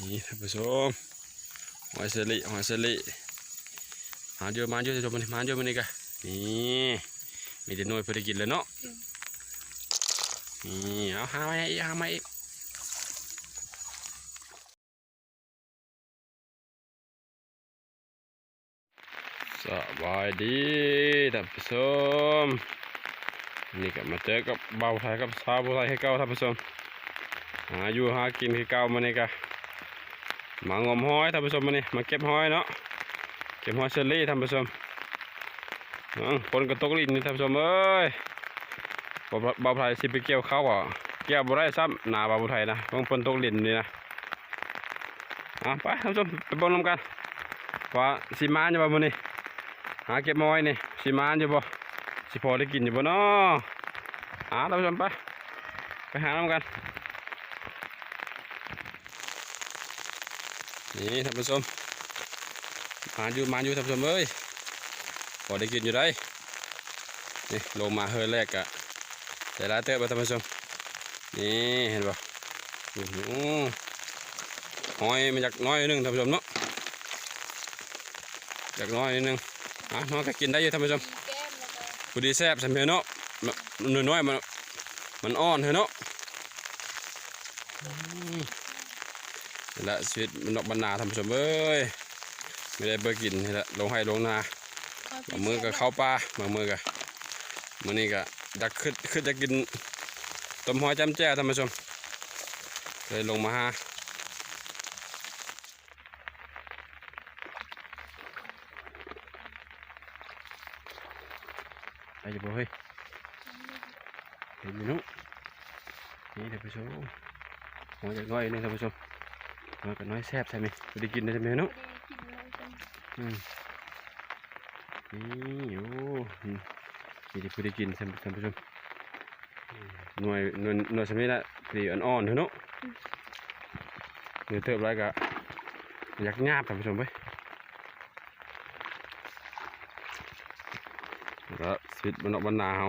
นี่ท่านผู้ชมหอยเสลิหอยเสลิมาเยอะมาเยอะท่านผู้ชมมันมาเยอะมันนี่กะนี่มีแต่น่วยเพื่อได้กินเลยเนาะนี่เอาหามาอีกหามาอีกสบายดีท่านผู้ชมนี่ก็มาเจอกับเบาไทยกับสาวไทยให้เก่าท่านผู้ชมหาอยู่หากินคือเก่ามานี่กะ มางมห้อยท่านผู้ชมมานี่มาเก็บห้อยเนาะเก็บห้อยเชอรี่ท่านผู้ชมฝนกระตกลิ้นนี่ท่านผู้ชมเอ้ยบ่บ่บ่าวไทยสิไปเกี่ยวข้าวอะเกี่ยวบ่ได้ซ้ำหนาบ่าวไทยนะต้องฝนตกลิ้นนี่นะอะไปท่านผู้ชมไปบ่งนำกันว่าสิมานอยู่บ่มื้อนี้หาเก็บห้อยนี่สิมานอยู่บ่สิพอได้กินอยู่บ่เนาะอะท่านผู้ชมไปไปหานำกัน นี่ท่านผู้ชมมาอยู่มาอยู่ท่านผู้ชมเอ้ยพอได้กินอยู่ได้นี่ลงมาเฮอแรกอะแต่ละเตอะไปท่านผู้ชมนี่เห็นป่ะโอ้โหหอยมันอยากน้อยนึงท่านผู้ชมเนาะอยากน้อยนึงอะน้อยก็กินได้อยู่ท่านผู้ชมพอดีแซ่บสำเพ็เนาะมันน้อยๆมันมันอ่อนเหรอเนาะ นี่แหละชีวิตมันนอกบรรนาท่านผู้ชมเอ้ยไม่ได้เบอร์กินนี่แหละลงให้ลงนาบางมือก็เข้าป่าบางมือก็มือนี้ก็อยากขึ้นขึ้นจะกินต้มหอยจำแจ้ท่านผู้ชมเลยลงมาหาไปอยู่บ่เฮ้ยเห็นอยู่นุนี่ท่านผู้ชมหอยจากน้อยนี่ท่านผู้ชม หอยกับน้อยแซ่บใช่ไหมไม่ได้กินได้ใช่ไหมนุพอดีกินเลยจนอืมนี่โอ้อืมนี่ที่ผู้ได้กินท่านผู้ชมหน่วยหน่วยหน่วยสมัยละปลีอ่อนๆเถอะนาะเนื้อเติบไรกะอยากงาบท่านผู้ชมเว้ยแล้วสวิตมันออกบรรนาเฮา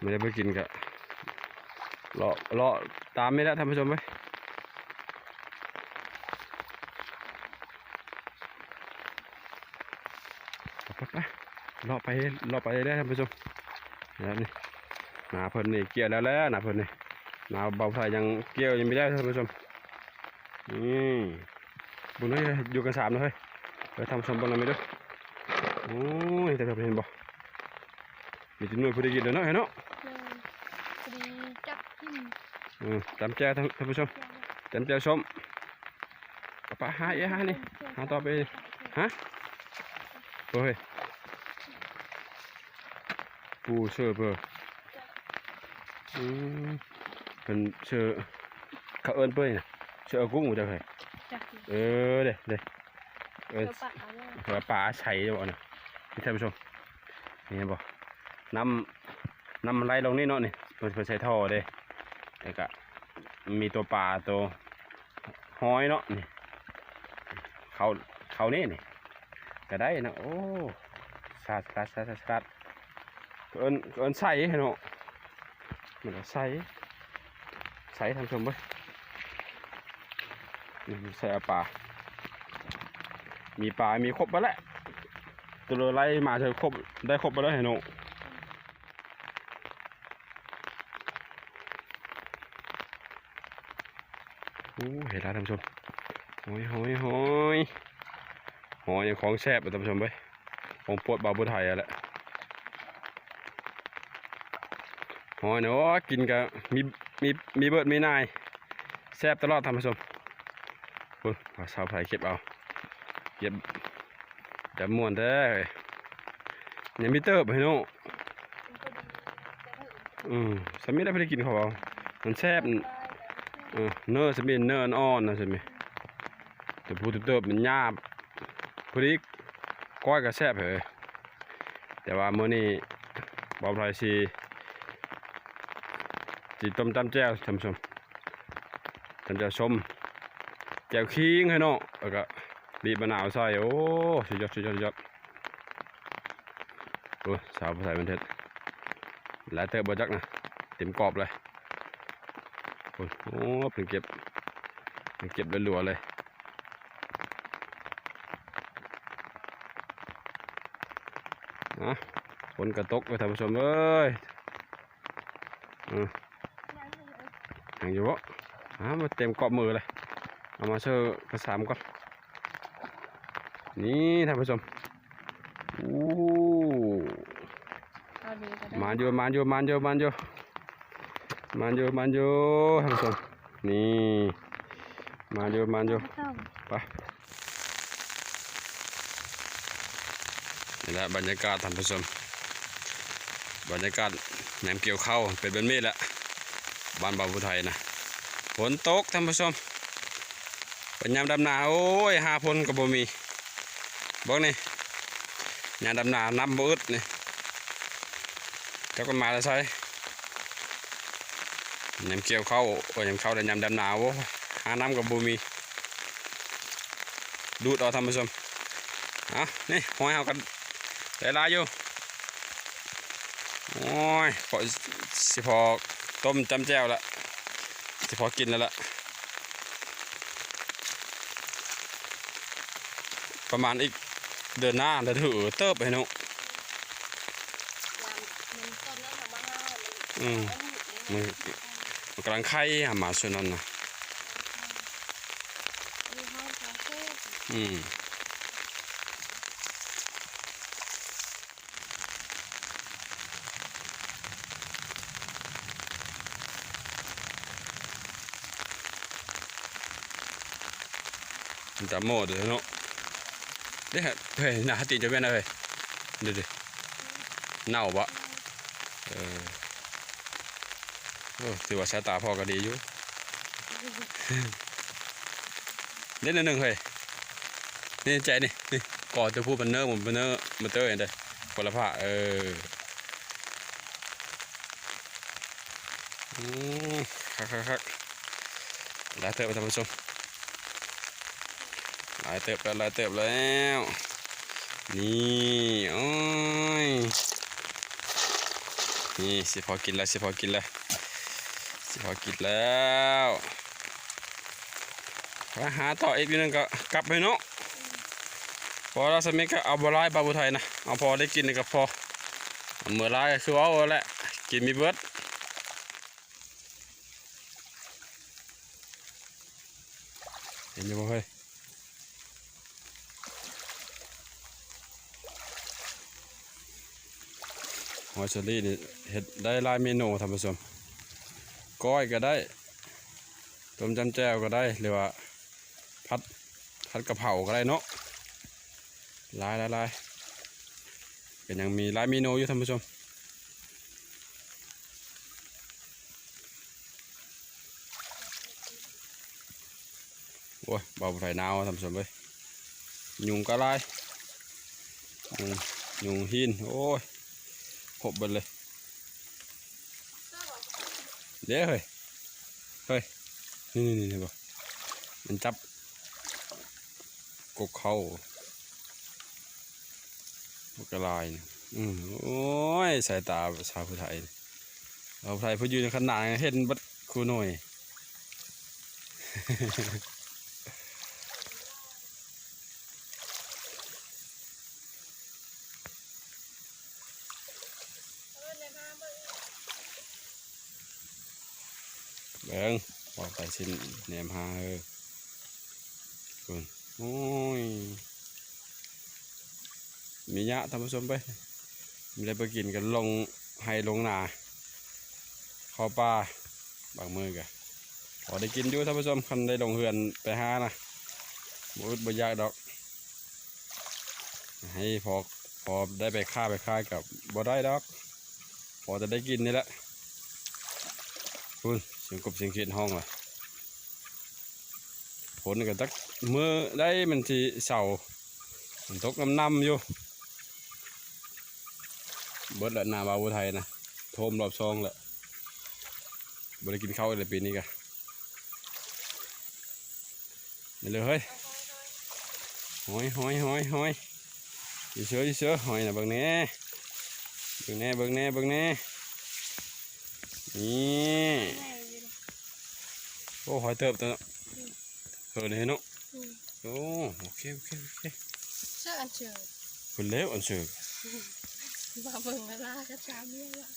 ไม่ได้ไปกินกะรอรอตามไม่ได้ท่านผู้ชมไป ไปเลาะไปเลาะไปได้ท่านผู้ชมแล้วนี่หนาเพิ่นนี่เกี่ยวแล้วแล้วหนาเพิ่นนี่หนาเบาไฟยังเกี่ยวยังไม่ได้ท่านผู้ชมนี่บุญเฮ้ยอยู่กันสามเลยเฮ้ยไปทำสมบัติอะไรด้วยโอ้ยแต่เราเห็นบ่มีจำนวนผู้ได้กินแล้วเนาะเห็นเนาะเลยพอดีจับทิ่มอืมจำแจ้ท่านท่านผู้ชมจำแจ้ชมเอาไปหาเอ้หานี่หาต่อไปฮะเฮ้ย ปูเชื่อเบอร์อืมเป็นเชื่อเขาเอิ้นเป้ยนะเชื่อกุ้งหมูจะเคยจับเออเด้เด้เอเดี๋อยวปะเอาเลยเผื่อปลาใช้จะบอกนะนี่ท่านผู้ชมนี่บอกน้ำน้ำมันไหลลงนี่เนาะนี่เพิ่นเพิ่นใช้ท่อเด้แล้วก็มีตัวปลาตัวหอยเนาะนี่เขาเขานี่นี่ก็ได้นะโอ้สาดสาดสาดสาดสาด เอินเอินใส่เนาะมันก็ใส่ใส่ท่านชมเว้ยนี่ใส่ปลา มีปลา มีครบไปแล้วตัวเรือไล่มาเธอครบได้ครบไปแล้วเห็นโนโอ้เห็นแล้วท่านผู้ชมโอ้ยโอ้ยโอ้ยโอ้ยยังของแซ่บเลยท่านผู้ชมเว้ยของปวดบาบุไทยอะแหละ โอ้ยเนาะกินกับมีมีมีเบิดมีนายแซ่บตลอดท่านผู้ชมคุณเอาสาวไทยเก็บเอาเก็บแต่ม่วนแท้เอ้ยังมีเติบให้น่พอดีจะถึงอืมสามีได้ไปกินเขาเอามันแซ่บเออเนื้อสามีเนื้ออ่อนนะสามีแต่พูดเติบมันหยาบพอดีก้อยก็แซ่บเหยแต่ว่าเมื้อนี้บ่าวไทยสิ สิต้มตำแจ่วท่านผู้ชมตำแจ่วส้มแจ่วขิงให้เนาะแล้วก็บีบมะนาวใส่โอ้สุดยอดสุดยอดสุดยอดโอ้สาวผู้ใส่มันเท็ดหลายเติบบจักนะเต็มกรอบเลยโอ้โอ้เพิ่งเก็บเก็บรัวเลยนะฝนกระตกไปท่านผู้ชมเอ้ยอืมยัง อยู่เลยยังอยู่บ่อ่ามาเต็มเกาะมือเลย เอามาเชื่อกระสามก่อน นี่ท่านผู้ชมอู้เอาดีก็ได้มาอยู่มาอยู่มาอยู่มาอยู่มาอยู่มาอยู่ท่านผู้ชมนี่มาอยู่มาอยู่ไม่ต้องไปนี่แหละบรรยากาศท่านผู้ชมบรรยากาศแหนมเกี่ยวข้าวเป็นแบบนี้แหละ บ้านบาวผู้ไทยนะฝนตกท่านผู้ชมเป็นยามดำนาโอ้ยหาพลกับบ่มีบอกนี่ยามดำนาน้ำบ่อึดนี่เจ้าก็มาแล้วใช่ยามเกี่ยวเข้าโอ้ยยามเข้าแต่ยามดำนาโอ้หาน้ำกับบ่มีดูดเอาท่านผู้ชมเอานี่หอยเฮากันหลายอยู่โอ้ยพอสิพอ ต้มจำแจ่วละสิพอกินแล้วละประมาณอีกเดือนหน้าเดือนถือเติบไปหนุยามมันต้นนั้นทำมาห้ามันอืมมันมันกำลังไข่หามาส่วนนั้นนะมีห้อง คาเฟ่อืมมันจะโม่เดี๋ยวเนาะเด้เฮ้ยหน้าตีจะเป็นอะไรเดี๋ยวเน่าปะเออถือว่าสายตาพอก็ดีอยู่เล่นอันหนึ่งเฮ้ยนี่ใจนี่นี่ก่อจะพูดมันเนอร์ผมมันเนอร์มันเตอร์อย่างเดียวคนละผ้าเอออืมคักคักคักหลายเติบไปท่านผู้ชมายเติบแล้วลายเติบแล้ว นี่โอ้ยนี่สิพอกินแล้วสิพอกินแล้วสิพอกินแล้วไปหาต่ออีกนิดนึงก็กลับไปเนาะพอเราสมิกก็เอาบหลายบาบุไทยนะเอาพอได้กินก็พอเมื่อไรคือเอาแหละกินมีเบิดเห็นอยู่บ่เฮ้ย อยเชอรี่นี่เห็ดได้หลายเมนูท่านผู้ชมก้อยก็ได้ต้มจำแจ่วก็ได้หรือว่าพัดพัดกะเพราก็ได้เนาะหลายหลายลายก็ยังมีหลายเมนูอยู่ท่านผู้ชมโอ้ยเบาไฟนาวท่านผู้ชมเลยยุงก็หลายยุงยุงหินโอ้ย หบเบิดเลยเดี๋ยวเฮ้ยเฮ้ยนี่นี่นี่บ่มันจับกกเข้าบกกระลายอืมโอ้ยสายตาชาวผู้ไทยเราไทยผู้ยืนขนาดเห็นบัดคูหน่อย เออในน้ำมัน เบิ้งบอกไปสิ้นแหนมหาเออคุณโอ้ยมียะท่านผู้ชมไปมีอะไรไปกินกันลงให้ลงนาข้าป่าบางมือกันพอได้กินอยู่ท่านผู้ชมคันได้ลงเฮือนไปหานะบุดบ่ยากดอก ให้พอพอได้ไปฆ่าไปฆ่ากับบ่ได้ดอก พอจะได้กินนี่แหละคุณ สียงกบเสียงเขียนห้องเลยผลก็ตักมือได้มันที่เสามันตกน้ำน้ำอยู่เบิดละนาบาวไทยนะโทมรอบซองแหละบ่ได้กินข้าวเลยปีนี้กะนี่เลยเฮ้ยหอยหอยหอยหอยอยู่เชื่อยู่เชื่อหอยนะเบิ่งแน่เบิ่งแน่เบิ่งแน่เบิ่งแน่นี่ อยู่นะโอ้หอยเติบตัวเนาะอนี่เนาะอืมโอ้โอเคโอเคโอเคเชื่ออันเชื่อคุณแล้วอันเสือมาเบิ่งเวลาก็ชามเนี่ยละ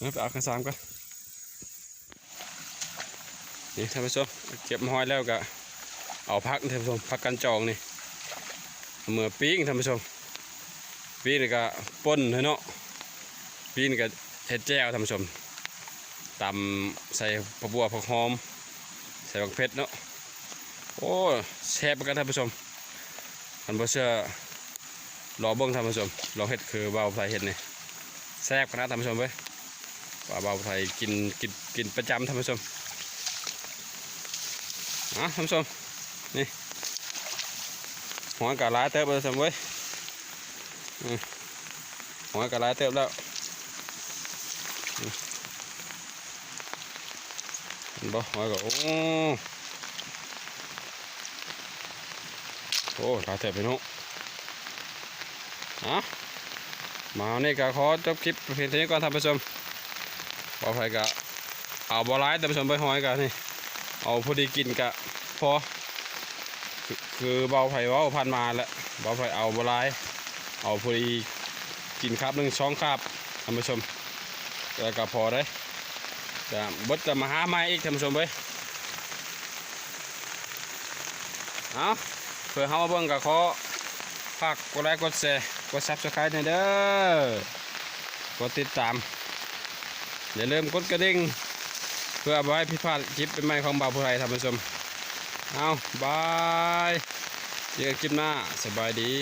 มาไปเอากระสามกันนี่ท่านผู้ชมเก็บหอยแล้วก็เอาพักท่านผู้ชมพักกันจองนี่เอามื่อปิ้งท่านผู้ชมปิ้งนี่ก็ป่นเนาะปิ้งนี่ก็เห็ดแจ่วท่านผู้ชม ตำใส่ผักบัวผักหอม ใส่ผักเผ็ดเนาะโอ้แซ่บมือนกันท่านผู้ชมท่านผู้เชื่อรอเบิ้งท่านผู้ชมลอเห็ดคือเบาไฟเห็ดนี่แซ่บขนาดท่านผู้ชมเว้ยว่าเบาไฟกินกินกินประจำท่านผู้ชมอะท่านผู้ชมนี่หัวกะลาเติบเลยท่านผู้ชมเว้ยหัวกะลาเติบแล้วอืม เห็นบ่หัวก็โอ้โอ้ลายเติบไปเนาะอะมานี่ก็ขอจบคลิปเพียงเท่านี้ก่อนท่านผู้ชมบอไฟก็เอาบอลายท่านผู้ชมไปหอยกันนี่เอาพอดีกินกะพอคือเบาไฟเว่าพันมาแล้วเบาไฟเอาบอลายเอาพอดีกินครับหนึ่งสองครับท่านผู้ชมแล้วก็พอได้ จะบดจะมาหาไม้อีกท่านผู้ชมเว้ยเอาเพื่อเฮามาเบิ่งก็ขอฝากกดไลค์กดแชร์กดซับสไครต์ให้เด้อกดติดตาม อย่าลืมกดกระดิ่งเพื่อบ่ให้ผิพาดคลิปใหม่ของบ่าวผู้ไทยท่านผู้ชมเอาบายเจอกันคลิปหน้าสบายดี